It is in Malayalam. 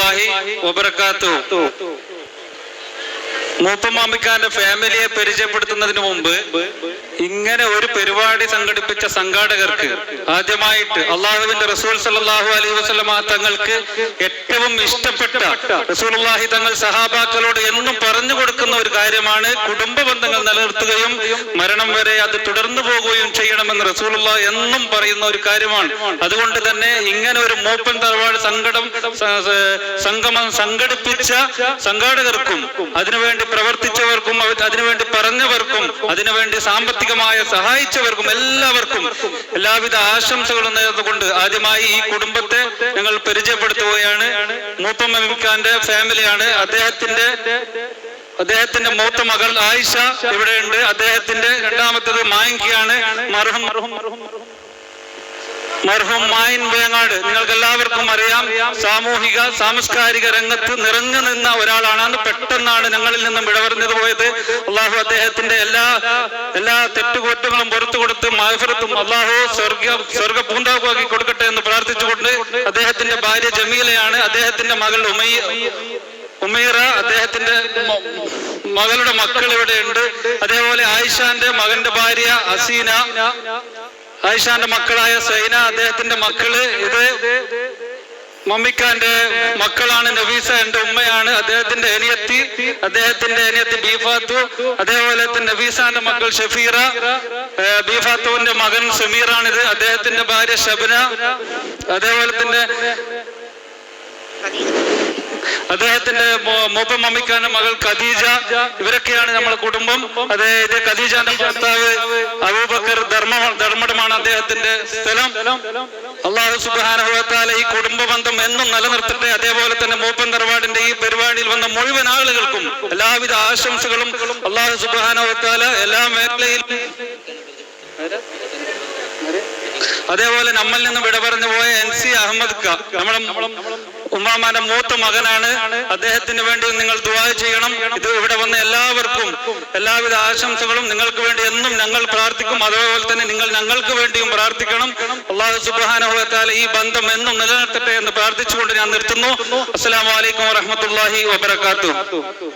വറഹ്മത്തുള്ളാഹി വബറകാത്തു. മൂപ്പമാമിക്കാന്റെ ഫാമിലിയെ പരിചയപ്പെടുത്തുന്നതിന് മുമ്പ് ഇങ്ങനെ ഒരു പരിപാടി സംഘടിപ്പിച്ച സംഘാടകർക്ക് ആദ്യമായിട്ട് അള്ളാഹുവിന്റെ റസൂൽ സല്ലാഹു അലൈഹി വസല്ലമ തങ്ങൾക്ക് ഏറ്റവും ഇഷ്ടപ്പെട്ട റസൂലുള്ളാഹി തങ്ങൾ സഹാബാക്കളോട് എന്നും പറഞ്ഞു കൊടുക്കുന്ന ഒരു കാര്യമാണ് കുടുംബ ബന്ധങ്ങൾ നിലനിർത്തുകയും മരണം വരെ അത് തുടർന്നു പോകുകയും ചെയ്യണമെന്ന് റസൂലുള്ള എന്നും പറയുന്ന ഒരു കാര്യമാണ്. അതുകൊണ്ട് തന്നെ ഇങ്ങനെ ഒരു മൂപ്പൻ തറവാട് സങ്കടം സംഗമം സംഘടിപ്പിച്ച സംഘാടകർക്കും അതിനുവേണ്ടി പ്രവർത്തിച്ചവർക്കും അതിനുവേണ്ടി പറഞ്ഞവർക്കും അതിനുവേണ്ടി സാമ്പത്തികമായ സഹായിച്ചവർക്കും എല്ലാവർക്കും എല്ലാവിധ ആശംസകളും നേർന്നുകൊണ്ട് ആദ്യമായി ഈ കുടുംബത്തെ ഞങ്ങൾ പരിചയപ്പെടുത്തുകയാണ്. മൂത്തമ്മക്കാന്റെ ഫാമിലിയാണ്. അദ്ദേഹത്തിന്റെ അദ്ദേഹത്തിന്റെ മൂത്ത മകൾ ആയിഷ ഇവിടെയുണ്ട്. അദ്ദേഹത്തിന്റെ രണ്ടാമത്തത് മായങ്കിയാണ്. മർഹം മർഹം മർഹൂം. മായിൻ വേങ്ങാട്. നിങ്ങൾക്ക് എല്ലാവർക്കും അറിയാം സാമൂഹിക സാംസ്കാരിക രംഗത്ത് നിറഞ്ഞു നിന്ന ഒരാളാണ്. അന്ന് പെട്ടെന്നാണ് ഞങ്ങളിൽ നിന്നും വിടവറിഞ്ഞത് പോയത്. അള്ളാഹു അദ്ദേഹത്തിന്റെ എല്ലാ എല്ലാ തെറ്റുകുറ്റങ്ങളും പുറത്തു കൊടുത്ത് മാഫിറത്തും അള്ളാഹു സ്വർഗ സ്വർഗ പൂന്താക്കി കൊടുക്കട്ടെ എന്ന് പ്രാർത്ഥിച്ചുകൊണ്ട് അദ്ദേഹത്തിന്റെ ഭാര്യ ജമീലയാണ്. അദ്ദേഹത്തിന്റെ മകൾ ഉമയ ഉമീറ അദ്ദേഹത്തിന്റെ മകളുടെ മക്കൾ ഇവിടെ ഉണ്ട് അതേപോലെ ആയിഷാന്റെ മകന്റെ ഭാര്യ അസീന ആയിഷാന്റെ മക്കളായ സൈന അദ്ദേഹത്തിന്റെ മക്കൾ ഇത് മമ്മിക്കാന്റെ മക്കളാണ് നവീസ എന്റെ ഉമ്മയാണ് അദ്ദേഹത്തിന്റെ അനിയത്തി അദ്ദേഹത്തിന്റെ അനിയത്തി ബീഫാത്തു അതേപോലെ തന്നെ നവീസാന്റെ മക്കൾ ഷഫീറ ബീഫാത്തുവിന്റെ മകൻ സമീറാണിത് അദ്ദേഹത്തിന്റെ ഭാര്യ ഷബന അതേപോലെ തന്നെ അദ്ദേഹത്തിന്റെ മൂപ്പ മമ്മിക്കാന്റെ മകൾ ഖദീജ ഇവരൊക്കെയാണ് നമ്മുടെ കുടുംബം. അതെ ഇത് ഖദീജാന്റെ ഭർത്താവ് ധർമ്മടമാണ് അദ്ദേഹത്തിന്റെ സ്ഥലം. അള്ളാഹു സുബാന ഈ കുടുംബ ബന്ധം എന്നും നിലനിർത്തട്ടെ. അതേപോലെ തന്നെ മൂപ്പൻ തറവാടിന്റെ ഈ പരിപാടിയിൽ വന്ന മുഴുവൻ ആളുകൾക്കും എല്ലാവിധ ആശംസകളും അള്ളാഹു സുബാനുഭവത്താല എല്ലാ മേഖലയിലും. അതേപോലെ നമ്മൾ നിന്ന് വിട പറഞ്ഞു പോയ എൻ സി അഹമ്മദ് ഖാ നമ്മുടെ ഉമ്മാമാന്റെ മൂത്ത മകനാണ്. അദ്ദേഹത്തിന് വേണ്ടി നിങ്ങൾ ദുആ ചെയ്യണം. ഇത് എല്ലാവിധ ആശംസകളും നിങ്ങൾക്ക് വേണ്ടി എന്നും ഞങ്ങൾ പ്രാർത്ഥിക്കും. അതേപോലെ തന്നെ നിങ്ങൾ ഞങ്ങൾക്ക് വേണ്ടിയും പ്രാർത്ഥിക്കണം. അള്ളാഹു സുബ്രഹാന ഈ ബന്ധം എന്നും നിലനിർത്തട്ടെ എന്ന് പ്രാർത്ഥിച്ചുകൊണ്ട് ഞാൻ നിർത്തുന്നു. അസ്സലാമു അലൈക്കും വറഹ്മത്തുള്ളാഹി വബറകാതുഹു.